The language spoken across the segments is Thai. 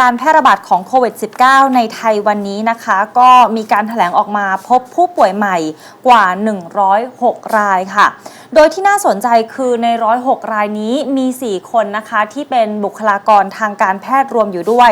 การแพร่ระบาดของโควิด -19 ในไทยวันนี้นะคะ ก็มีการถแถลงออกมาพบผู้ป่วยใหม่กว่า 106 รายค่ะ โดยที่น่าสนใจคือใน 106 รายนี้มี 4 คนนะคะ ที่เป็นบุคลากรทางการแพทย์รวมอยู่ด้วย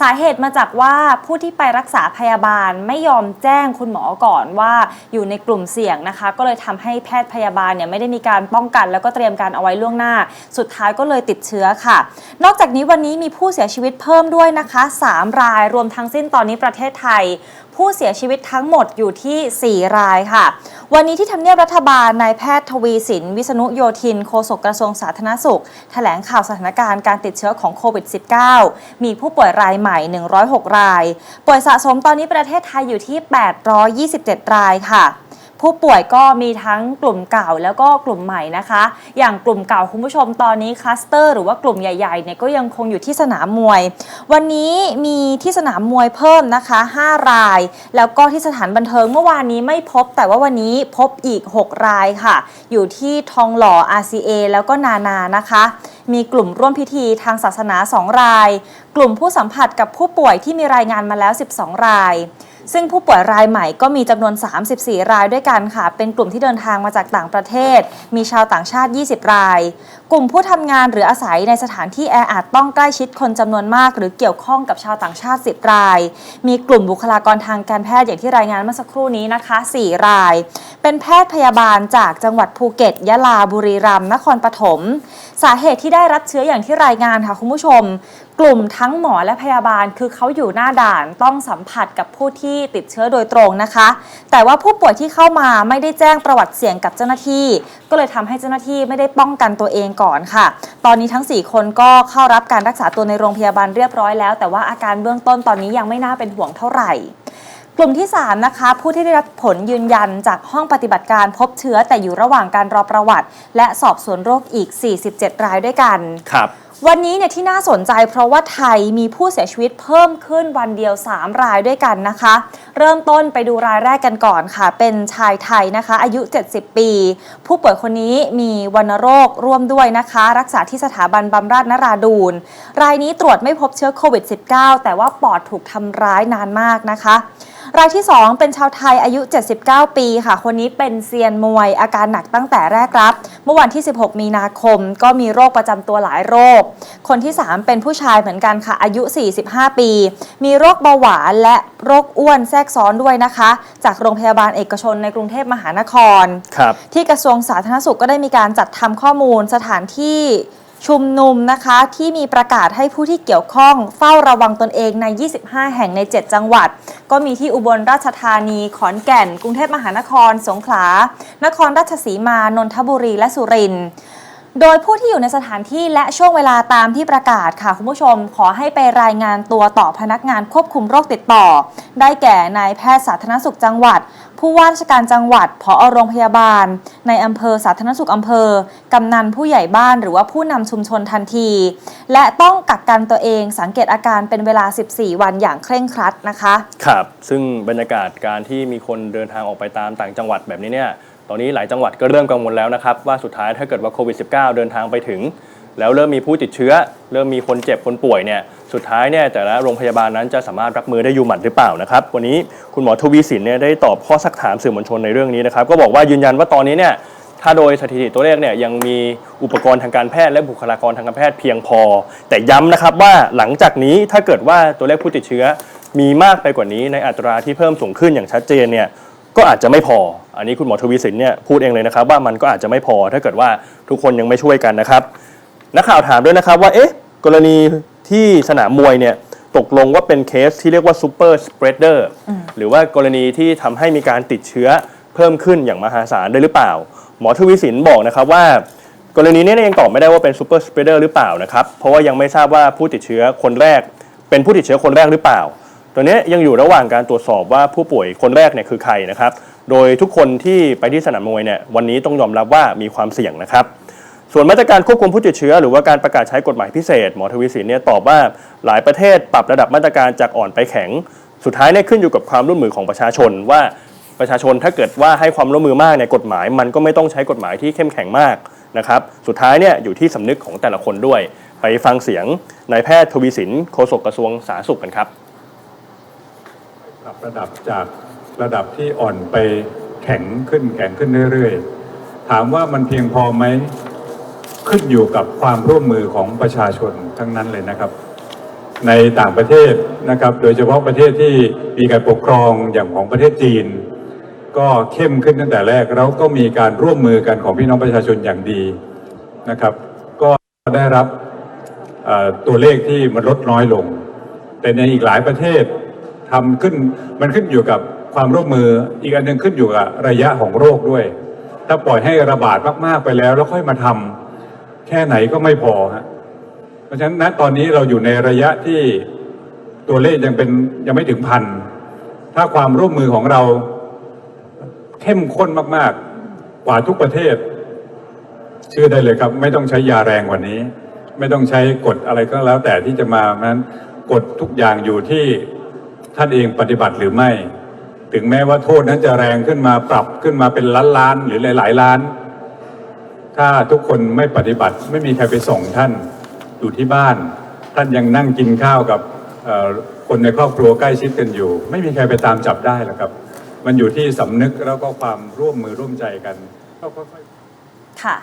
สาเหตุมาจากว่าผู้ที่ไปรักษาพยาบาลไม่ยอมแจ้งคุณหมอก่อนว่าอยู่ในกลุ่มเสี่ยงนะคะ ก็เลยทำให้แพทย์พยาบาลเนี่ยไม่ได้มีการป้องกัน แล้วก็เตรียมการเอาไว้ล่วงหน้า สุดท้ายก็เลยติดเชื้อค่ะ นอกจากนี้วันนี้มีผู้เสียชีวิตเพิ่มด้วยยนะคะ 3 รายรวมทั้งสิ้นตอนนี้ประเทศไทย ผู้เสียชีวิตทั้งหมดอยู่ที่ 4 รายค่ะ วันนี้ที่ทำเนียบรัฐบาลนายแพทย์ทวีสิน วิษณุโยธินโฆษกกระทรวงสาธารณสุขแถลงข่าวสถานการณ์การติดเชื้อของโควิด -19 มีผู้ป่วยรายใหม่ 106 ราย ป่วยสะสมตอนนี้ประเทศไทยอยู่ที่ 827 รายค่ะ ผู้ป่วยก็มีทั้งกลุ่มเก่าแล้วก็กลุ่มใหม่นะคะ อย่างกลุ่มเก่าคุณผู้ชมตอนนี้คลัสเตอร์หรือว่ากลุ่มใหญ่ๆเนี่ยก็ยังคงอยู่ที่สนามมวย วันนี้มีที่สนามมวยเพิ่มนะคะ 5 ราย แล้วก็ที่สถานบันเทิงเมื่อวานนี้ไม่พบ แต่ว่าวันนี้พบอีก 6 รายค่ะ อยู่ที่ทองหล่อ RCA แล้วก็นานานะคะ มีกลุ่มร่วมพิธีทางศาสนา 2 ราย กลุ่มผู้สัมผัสกับผู้ป่วยที่มีรายงานมาแล้ว 12 ราย ซึ่งผู้ป่วยรายใหม่ก็มีจำนวน 34 รายด้วยกันค่ะ เป็นกลุ่มที่เดินทางมาจากต่างประเทศ มีชาวต่างชาติ 20 ราย กลุ่มผู้ทำงานหรืออาศัยในสถานที่แออัดต้องใกล้ชิดคนจำนวนมาก หรือเกี่ยวข้องกับชาวต่างชาติ 10 ราย มีกลุ่มบุคลากรทางการแพทย์อย่างที่รายงานเมื่อสักครู่นี้นะคะ 4 ราย เป็นแพทย์พยาบาลจากจังหวัดภูเก็ต ยะลา บุรีรัมย์ นครปฐม สาเหตุที่ได้รับเชื้ออย่างที่รายงานค่ะคุณผู้ชม กลุ่มทั้งหมอและพยาบาลคือเขาอยู่หน้าด่านต้องสัมผัสกับผู้ที่ติดเชื้อโดยตรงนะคะ แต่ว่าผู้ป่วยที่เข้ามาไม่ได้แจ้งประวัติเสี่ยงกับเจ้าหน้าที่ ก็เลยทำให้เจ้าหน้าที่ไม่ได้ป้องกันตัวเองก่อนค่ะ ตอนนี้ทั้ง 4 คนก็เข้ารับการรักษาตัวในโรงพยาบาลเรียบร้อยแล้ว แต่ว่าอาการเบื้องต้นตอนนี้ยังไม่น่าเป็นห่วงเท่าไหร่กลุ่มที่ 3 นะคะ ผู้ที่ได้รับผลยืนยันจากห้องปฏิบัติการพบเชื้อแต่อยู่ระหว่างการรอประวัติ และสอบสวนโรคอีก 47 รายด้วยกันครับ วันนี้เนี่ยที่น่าสนใจเพราะว่าไทยมีผู้เสียชีวิตเพิ่มขึ้นวันเดียว 3 รายด้วยกันนะคะ เริ่มต้นไปดูรายแรกกันก่อนค่ะ เป็นชายไทยนะคะ อายุ 70 ปี ผู้ป่วยคนนี้มีวัณโรคร่วมด้วยนะคะ รักษาที่สถาบันบำราศนราดูนรายนี้ตรวจไม่พบเชื้อโควิด -19 แต่ว่าปอดถูกทำร้ายนานมากนะคะ รายที่ 2 เป็นชาวไทยอายุ 79 ปีค่ะ คนนี้เป็นเซียนมวยอาการหนักตั้งแต่แรกรับ เมื่อวันที่ 16 มีนาคม ก็มีโรคประจำตัวหลายโรค คนที่ 3 เป็นผู้ชายเหมือนกันค่ะ อายุ 45 ปี มีโรคเบาหวานและโรคอ้วนแทรกซ้อนด้วยนะคะ จากโรงพยาบาลเอกชนในกรุงเทพมหานครครับที่กระทรวงสาธารณสุขก็ได้มีการจัดทำข้อมูลสถานที่ ชุมนุมนะคะที่มีประกาศให้ผู้ที่เกี่ยวข้องเฝ้าระวังตนเองใน 25 แห่งใน 7 จังหวัด ก็มีที่อุบลราชธานี ขอนแก่น กรุงเทพมหานคร สงขลา นครราชสีมา นนทบุรี และสุรินทร์โดยผู้ที่อยู่ในสถานที่และช่วงเวลาตามที่ประกาศค่ะคุณผู้ชม ขอให้ไปรายงานตัวต่อพนักงานควบคุมโรคติดต่อ ได้แก่นายแพทย์สาธารณสุขจังหวัด ผู้ว่าราชการจังหวัดผอโรงพยาบาล ในอำเภอสาธารณสุขอำเภอ กำนันผู้ใหญ่บ้านหรือว่าผู้นำชุมชนทันที และต้องกักกันตัวเองสังเกตอาการเป็นเวลา 14 วันอย่างเคร่งครัดนะคะ ครับ ซึ่งบรรยากาศการที่มีคนเดินทางออกไปตามต่างจังหวัดแบบนี้เนี่ยตอนนี้หลายจังหวัดก็เริ่มกังวลแล้วนะครับว่าสุดท้ายถ้าเกิดว่าโควิด -19 เดินทางไปถึง แล้วเริ่มมีผู้ติดเชื้อ เริ่มมีคนเจ็บคนป่วยเนี่ยสุดท้ายเนี่ยแต่ละโรงพยาบาลนั้นจะสามารถรับมือได้อยู่หมัดหรือเปล่านะครับวันนี้คุณหมอทวีสินเนี่ยได้ตอบข้อสักถามสื่อมวลชนในเรื่องนี้นะครับก็บอกว่ายืนยันว่าตอนนี้เนี่ยถ้าโดยสถิติตัวเลขเนี่ยยังมีอุปกรณ์ทางการแพทย์และบุคลากรทางการแพทย์เพียงพอ แต่ย้ำนะครับว่าหลังจากนี้ถ้าเกิดว่าตัวเลขผู้ติดเชื้อมีมากไปกว่านี้ในอัตราที่เพิ่มสูงขึ้นอย่างชัดเจนเนี่ยก็อาจจะไม่พอ อันนี้คุณหมอทวีสินเนี่ยพูดเองเลยนะครับว่ามันก็อาจจะไม่พอถ้าเกิดว่าทุกคนยังไม่ช่วยกันนะครับ นักข่าวถามด้วยนะครับว่าเอ๊ะกรณีที่สนามมวยเนี่ยตกลงว่าเป็นเคสที่เรียกว่าซูเปอร์สเปรดเดอร์หรือว่ากรณีที่ทำให้มีการติดเชื้อเพิ่มขึ้นอย่างมหาศาลได้หรือเปล่า หมอทวีสินบอกนะครับว่ากรณีนี้เนี่ยยังตอบไม่ได้ว่าเป็นซูเปอร์สเปรดเดอร์หรือเปล่านะครับเพราะว่ายังไม่ทราบว่าผู้ติดเชื้อคนแรก เป็นผู้ติดเชื้อคนแรกหรือเปล่าตัวนี้ยังอยู่ระหว่างการตรวจสอบว่าผู้ป่วยคนแรกเนี่ยคือใครนะครับ โดยทุกคนที่ไปที่สนามมวยเนี่ยวันนี้ต้องยอมรับว่ามีความเสี่ยงนะครับ ส่วนมาตรการควบคุมผู้ติดเชื้อ หรือว่าการประกาศใช้กฎหมายพิเศษ หมอทวีสินเนี่ยตอบว่าหลายประเทศปรับระดับมาตรการจากอ่อนไปแข็ง สุดท้ายเนี่ยขึ้นอยู่กับความร่วมมือของประชาชนว่าประชาชนถ้าเกิดว่าให้ความร่วมมือมากในกฎหมาย มันก็ไม่ต้องใช้กฎหมายที่เข้มแข็งมากนะครับสุดท้ายเนี่ยอยู่ที่สำนึกของแต่ละคนด้วย ไปฟังเสียงนายแพทย์ทวีสินโฆษกกระทรวงสาธารณสุขกันครับปรับระดับจากระดับที่อ่อนไปแข็งขึ้นแข็งขึ้นเรื่อยๆ ถามว่ามันเพียงพอไหม ขึ้นอยู่กับความร่วมมือของประชาชนทั้งนั้นเลยนะครับ ในต่างประเทศนะครับ โดยเฉพาะประเทศที่มีการปกครองอย่างของประเทศจีน ก็เข้มขึ้นตั้งแต่แรกแล้วก็มีการร่วมมือกันของพี่น้องประชาชนอย่างดีนะครับ ก็ได้รับตัวเลขที่มันลดน้อยลง แต่ในอีกหลายประเทศทำขึ้นมันขึ้นอยู่กับความร่วมมืออีกอันหนึ่งขึ้นอยู่กับระยะของโรคด้วย ถ้าปล่อยให้ระบาดมากๆไปแล้ว แล้วค่อยมาทำ แค่ไหนก็ไม่พอฮะเพราะฉะนั้นณตอนนี้เราอยู่ในระยะที่ตัวเลขยังเป็นยังไม่ถึงพัน ถ้าความร่วมมือของเราเข้มข้นมาก ๆ กว่าทุกประเทศ เชื่อได้เลยครับ ไม่ต้องใช้ยาแรงกว่านี้ ไม่ต้องใช้กฎอะไรก็แล้วแต่ที่จะมานั้นกฎทุกอย่างอยู่ที่ท่านเองปฏิบัติหรือไม่ ถึงแม้ว่าโทษนั้นจะแรงขึ้นมาปรับขึ้นมาเป็นล้านล้านหรือหลาย ๆ ล้าน ถ้าทุกคนไม่ปฏิบัติ ไม่มีใครไปส่งท่านอยู่ที่บ้าน ท่านยังนั่งกินข้าวกับคนในครอบครัวใกล้ชิดกันอยู่ ไม่มีใครไปตามจับได้หรอกครับ มันอยู่ที่สำนึกแล้วก็ความร่วมมือร่วมใจกันก็ค่อยๆค่ะ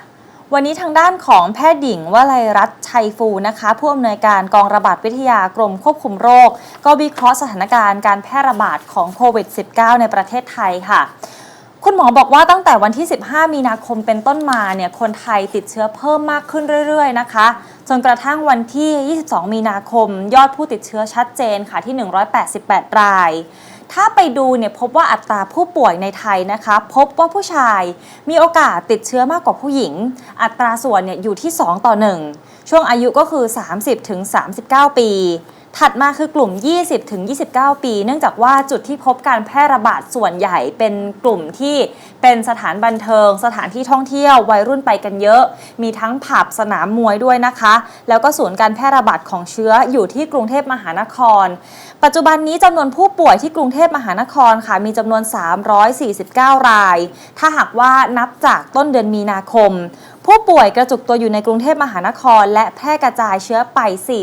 วันนี้ทางด้านของแพทย์หญิงวลัยรัตน์ชัยฟูนะคะ ผู้อำนวยการกองระบาดวิทยากรมควบคุมโรค ก็วิเคราะห์สถานการณ์การแพร่ระบาดของโควิด -19 ในประเทศไทยค่ะ คุณหมอบอกว่าตั้งแต่วันที่ 15 มีนาคมเป็นต้นมาเนี่ยคนไทยติดเชื้อเพิ่มมากขึ้นเรื่อย ๆ นะคะ จนกระทั่งวันที่ 22 มีนาคม ยอดผู้ติดเชื้อชัดเจนค่ะที่ 188 ราย ถ้าไปดูเนี่ยพบว่าอัตราผู้ป่วยในไทยนะคะ พบว่าผู้ชายมีโอกาสติดเชื้อมากกว่าผู้หญิง อัตราส่วนเนี่ยอยู่ที่ 2 ต่อ 1 ช่วงอายุก็คือ 30ถึง39 ปี ถัดมาคือกลุ่ม 20ถึง29 ปี เนื่องจากว่าจุดที่พบการแพร่ระบาดส่วนใหญ่เป็นกลุ่มที่เป็นสถานบันเทิง สถานที่ท่องเที่ยววัยรุ่นไปกันเยอะ มีทั้งผับสนามมวยด้วยนะคะ แล้วก็ศูนย์การแพร่ระบาดของเชื้ออยู่ที่กรุงเทพมหานคร ปัจจุบันนี้จำนวนผู้ป่วยที่กรุงเทพมหานครค่ะมีจำนวน 349 ราย ถ้าหากว่านับจากต้นเดือนมีนาคม ผู้ป่วยกระจุกตัวอยู่ในกรุงเทพมหานคร และแพร่กระจายเชื้อไป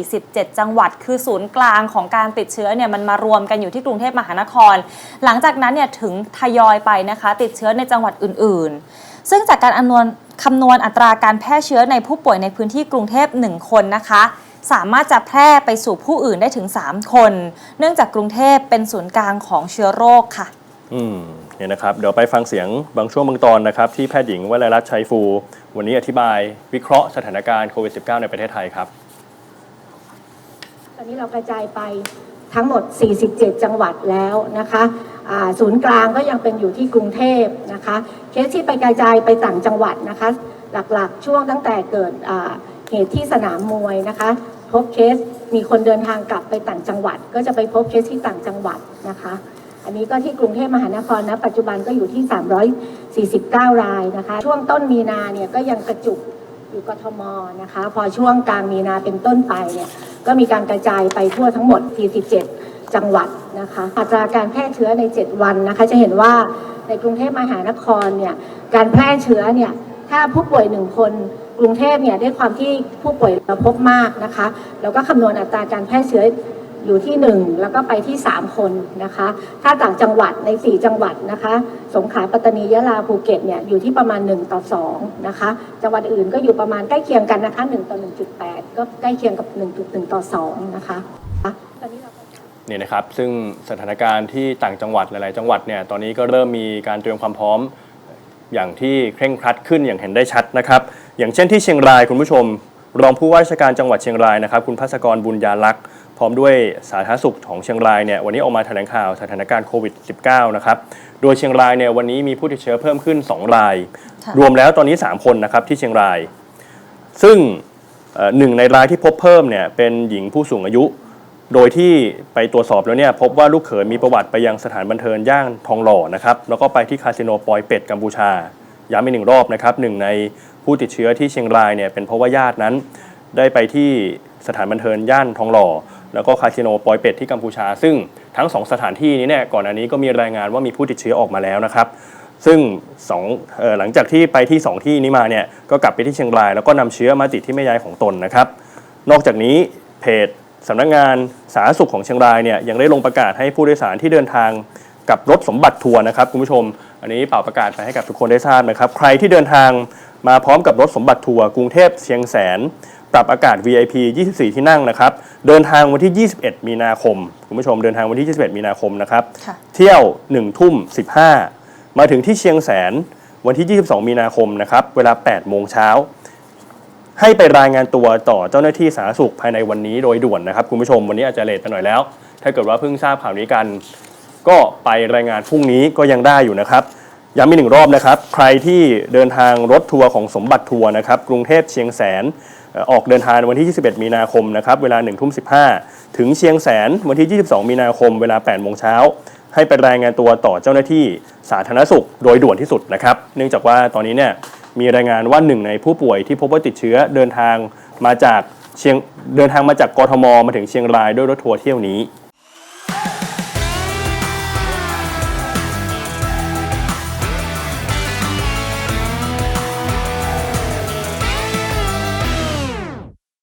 47 จังหวัด คือศูนย์กลางของการติดเชื้อเนี่ยมันมารวมกันอยู่ที่กรุงเทพมหานคร หลังจากนั้นเนี่ยถึงทยอยไปนะคะ ติดเชื้อในจังหวัดอื่นๆ ซึ่งจากการอำนวณคำนวณอัตราการแพร่เชื้อในผู้ป่วยในพื้นที่กรุงเทพ 1 คนนะคะสามารถจะแพร่ไปสู่ผู้อื่นได้ถึง 3 คน เนื่องจากกรุงเทพเป็นศูนย์กลางของเชื้อโรคค่ะ อืม เนี่ยนะครับเดี๋ยวไปฟังเสียงบางช่วงบางตอนนะครับที่แพทย์หญิงวลัยรัตน์ชัยฟู วันนี้อธิบายวิเคราะห์สถานการณ์โควิด -19 ในประเทศไทยครับ ตอนนี้เรากระจายไปทั้งหมด 47 จังหวัดแล้วนะคะศูนย์กลางก็ยังเป็นอยู่ที่กรุงเทพนะคะ เคสที่ไปกระจายไปต่างจังหวัดนะคะ หลักๆ ช่วงตั้งแต่เกิดเหตุที่สนามมวยนะคะ พบเคสมีคนเดินทางกลับไปต่างจังหวัด ก็จะไปพบเคสที่ต่างจังหวัดนะคะ อันนี้ก็ที่กรุงเทพมหานครนะปัจจุบันก็อยู่ที่ 349 รายนะคะ ช่วงต้นมีนาเนี่ยก็ยังกระจุกอยู่กทมนะคะ พอช่วงกลางมีนาเป็นต้นไปเนี่ยก็มีการกระจายไปทั่วทั้งหมด 47 จังหวัดนะคะ อัตราการแพร่เชื้อใน 7 วันนะคะ จะเห็นว่าในกรุงเทพมหานครเนี่ยการแพร่เชื้อเนี่ยถ้าผู้ป่วยหนึ่งคนกรุงเทพเนี่ยด้วยความที่ผู้ป่วยเราพบมากนะคะ เราก็คำนวณอัตราการแพร่เชื้อ อยู่ที่ 1 แล้วก็ไปที่ 3 คนนะคะ ถ้าต่างจังหวัดใน 4 จังหวัดนะคะ สงขลาปัตตานียะลาภูเก็ตเนี่ยอยู่ที่ประมาณ 1 ต่อ2นะคะ จังหวัดอื่นก็อยู่ประมาณใกล้เคียงกันนะคะ1ต่อ1.8 ก็ใกล้เคียงกับ 1.1 ต่อ2นะคะตอนนี้เราเนี่ยนะครับซึ่งสถานการณ์ที่ต่างจังหวัดหลาย ๆ จังหวัดเนี่ยตอนนี้ก็เริ่มมีการเตรียมความพร้อมอย่างที่เคร่งครัดขึ้นอย่างเห็นได้ชัดนะครับ อย่างเช่นที่เชียงรายคุณผู้ชม รองผู้ว่าราชการจังหวัดเชียงรายนะครับ คุณพัศกรบุญญาลักษ์ พร้อมด้วยสาธารณสุขของเชียงรายเนี่ยวันนี้ออกมาแถลงข่าวสถานการณ์โควิด -19 นะครับ โดยเชียงรายเนี่ยวันนี้มีผู้ติดเชื้อเพิ่มขึ้น 2 รายค่ะรวมแล้วตอนนี้ 3 คนนะครับที่เชียงราย ซึ่งเอ่อหนึ่งในรายที่พบเพิ่มเนี่ยเป็นหญิงผู้สูงอายุ โดยที่ไปตรวจสอบแล้วเนี่ยพบว่าลูกเขยมีประวัติไปยังสถานบันเทิงย่างทองหล่อนะครับแล้วก็ไปที่คาสิโนปอยเป็ดกัมพูชา ย้ำอีกหนึ่งรอบนะครับหนึ่งในผู้ติดเชื้อที่เชียงรายเนี่ยเป็นเพราะว่าญาตินั้น ได้ไปที่สถานบันเทิงย่านทองหล่อ แล้วก็คาสิโนปอยเป็ดที่กัมพูชา ซึ่งทั้งสองสถานที่นี้เนี่ยก่อนอันนี้ก็มีรายงานว่ามีผู้ติดเชื้อออกมาแล้วนะครับ ซึ่งสองหลังจากที่ไปที่ 2 ที่นี้มาเนี่ยก็กลับไปที่เชียงราย แล้วก็นำเชื้อมาติดที่แม่ยายของตนนะครับ นอกจากนี้เพจสำนักงานสาธารณสุขของเชียงรายเนี่ยยังได้ลงประกาศให้ผู้โดยสารที่เดินทางกับรถสมบัติทัวร์นะครับคุณผู้ชม อันนี้เป่าประกาศไปให้กับทุกคนได้ทราบนะครับ ใครที่เดินทางมาพร้อมกับรถสมบัติทัวร์กรุงเทพเชียงแสน ปรับอากาศ VIP 24 ที่นั่งนะครับ เดินทางวันที่ 21 มีนาคม คุณผู้ชมเดินทางวันที่ 21 มีนาคมนะครับ ค่ะเที่ยว 1 ทุ่ม 15 มาถึงที่เชียงแสนวันที่ 22 มีนาคมนะครับ เวลา 8 โมงเช้า ให้ไปรายงานตัวต่อเจ้าหน้าที่สาธารณสุขภายในวันนี้โดยด่วนนะครับคุณผู้ชมวันนี้อาจจะเลทไปหน่อยแล้ว ถ้าเกิดว่าเพิ่งทราบข่าวนี้กัน ก็ไปรายงานพรุ่งนี้ก็ยังได้อยู่นะครับ ย้ำอีกหนึ่งรอบนะครับ ใครที่เดินทางรถทัวร์ของสมบัติทัวร์นะครับ กรุงเทพเชียงแสนเอ่อ ออกเดินทางวันที่ 21 มีนาคมนะครับเวลา1ทุ่ม15 ถึงเชียงแสนวันที่ 22 มีนาคมเวลา8โมงเช้าให้ไปรายงานตัวต่อเจ้าหน้าที่สาธารณสุขโดยด่วนที่สุดนะครับ เนื่องจากว่าตอนนี้เนี่ยมีรายงานว่าหนึ่งในผู้ป่วยที่พบว่าติดเชื้อเดินทางมาจากเชียงเดินทางมาจากกทมมาถึงเชียงรายด้วยรถทัวร์เที่ยวนี้